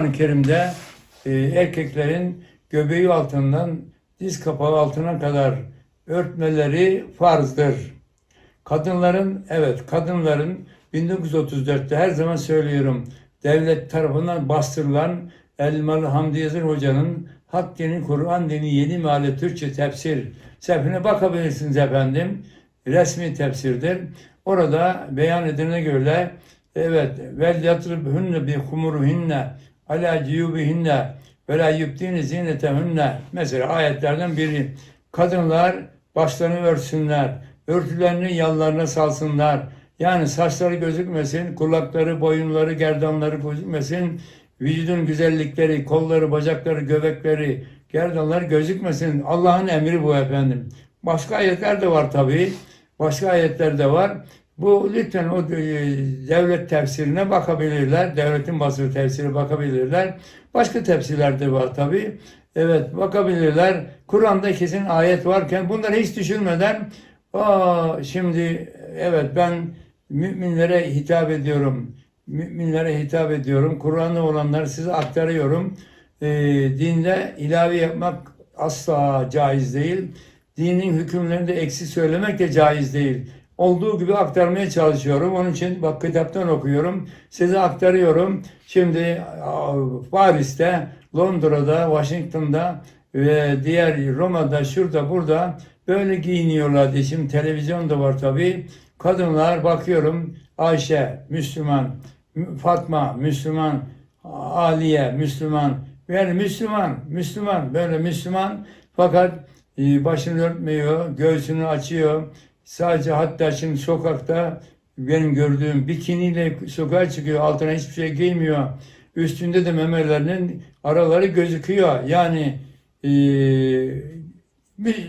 Kur'an-ı Kerim'de e, erkeklerin göbeği altından diz kapağı altına kadar örtmeleri farzdır. Kadınların, evet kadınların 1934'te her zaman söylüyorum devlet tarafından bastırılan Elmalı Hamdi Yazır Hoca'nın Hak Dini, Kur'an Dini Yeni Meali Türkçe tefsir sefine bakabilirsiniz efendim. Resmi tefsirdir. Orada beyan edilene göre evet vel yatribhunne bi humuruhinne ala ciyubihinne ve la yubdine zinetehunne. Mesela ayetlerden biri. Kadınlar başlarını örtsünler örtülerini yanlarına salsınlar. Yani saçları gözükmesin kulakları boyunları gerdanları gözükmesin. Vücudun güzellikleri kolları bacakları göbekleri gerdanları gözükmesin. Allah'ın emri bu efendim. Başka ayetler de var tabii. Başka ayetler de var bu lütfen o e, devlet tefsirine bakabilirler. Devletin basılı tefsiri bakabilirler. Başka tefsirler de var tabi. Evet bakabilirler. Kur'an'da kesin ayet varken bunları hiç düşünmeden Aa, şimdi evet ben müminlere hitap ediyorum. Müminlere hitap ediyorum. Kur'an'da olanları size aktarıyorum. Ee, dinde ilave yapmak asla caiz değil. Dinin hükümlerini de eksik söylemek de caiz değil olduğu gibi aktarmaya çalışıyorum. Onun için bak kitaptan okuyorum. Size aktarıyorum. Şimdi Paris'te, Londra'da, Washington'da ve diğer Roma'da, şurada, burada böyle giyiniyorlardı. Şimdi televizyon da var tabii. Kadınlar bakıyorum Ayşe, Müslüman, Fatma, Müslüman, Aliye, Müslüman. Yani Müslüman, Müslüman, böyle Müslüman fakat e, başını örtmüyor, göğsünü açıyor, Sadece hatta şimdi sokakta benim gördüğüm bikiniyle sokağa çıkıyor. Altına hiçbir şey giymiyor. Üstünde de memelerinin araları gözüküyor. Yani e,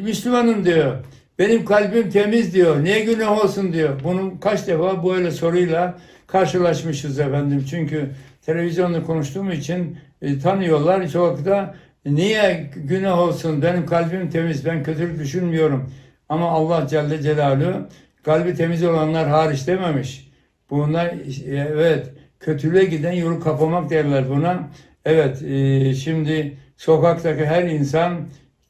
Müslümanım diyor. Benim kalbim temiz diyor. Niye günah olsun diyor. Bunun kaç defa böyle soruyla karşılaşmışız efendim. Çünkü televizyonda konuştuğum için e, tanıyorlar. Sokakta niye günah olsun benim kalbim temiz ben kötülük düşünmüyorum. Ama Allah Celle Celaluhu kalbi temiz olanlar hariç dememiş. Bunlar evet kötülüğe giden yolu kapamak derler buna. Evet e, şimdi sokaktaki her insan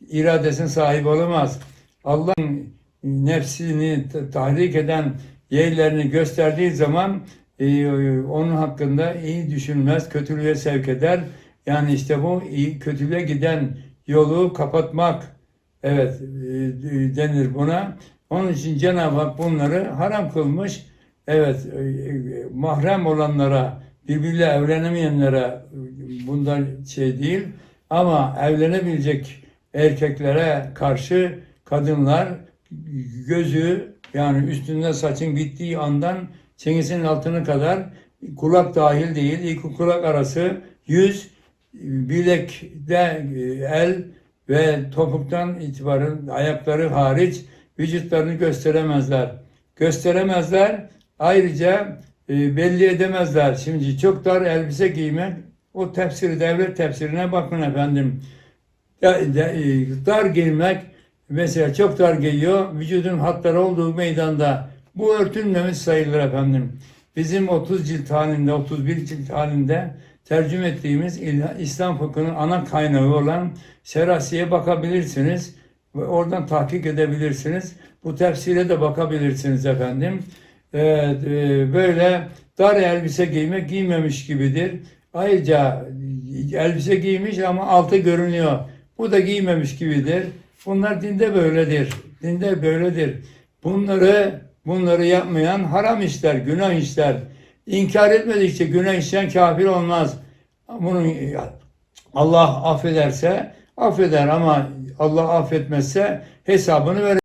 iradesine sahip olamaz. Allah'ın nefsini tahrik eden yerlerini gösterdiği zaman e, onun hakkında iyi düşünmez, kötülüğe sevk eder. Yani işte bu iyi, kötülüğe giden yolu kapatmak, Evet e, denir buna. Onun için Cenab-ı Hak bunları haram kılmış. Evet e, e, mahrem olanlara, birbiriyle evlenemeyenlere bundan şey değil. Ama evlenebilecek erkeklere karşı kadınlar gözü yani üstünde saçın bittiği andan çenesinin altına kadar kulak dahil değil, iki kulak arası yüz, bilekte el, ve topuktan itibaren ayakları hariç vücutlarını gösteremezler. Gösteremezler. Ayrıca e, belli edemezler. Şimdi çok dar elbise giymek o tefsiri devlet tefsirine bakın efendim. Ya, de, e, dar giymek mesela çok dar giyiyor. Vücudun hatları olduğu meydanda bu örtülmemiş sayılır efendim. Bizim 30 cilt halinde, 31 cilt halinde tercüme ettiğimiz İslam fıkhının ana kaynağı olan Serasi'ye bakabilirsiniz. Ve oradan tahkik edebilirsiniz. Bu tefsire de bakabilirsiniz efendim. Evet, e, böyle dar elbise giymek giymemiş gibidir. Ayrıca elbise giymiş ama altı görünüyor. Bu da giymemiş gibidir. Bunlar dinde böyledir. Dinde böyledir. Bunları bunları yapmayan haram işler, günah işler. İnkar etmedikçe günah işleyen kafir olmaz. Bunun Allah affederse affeder ama Allah affetmezse hesabını verir.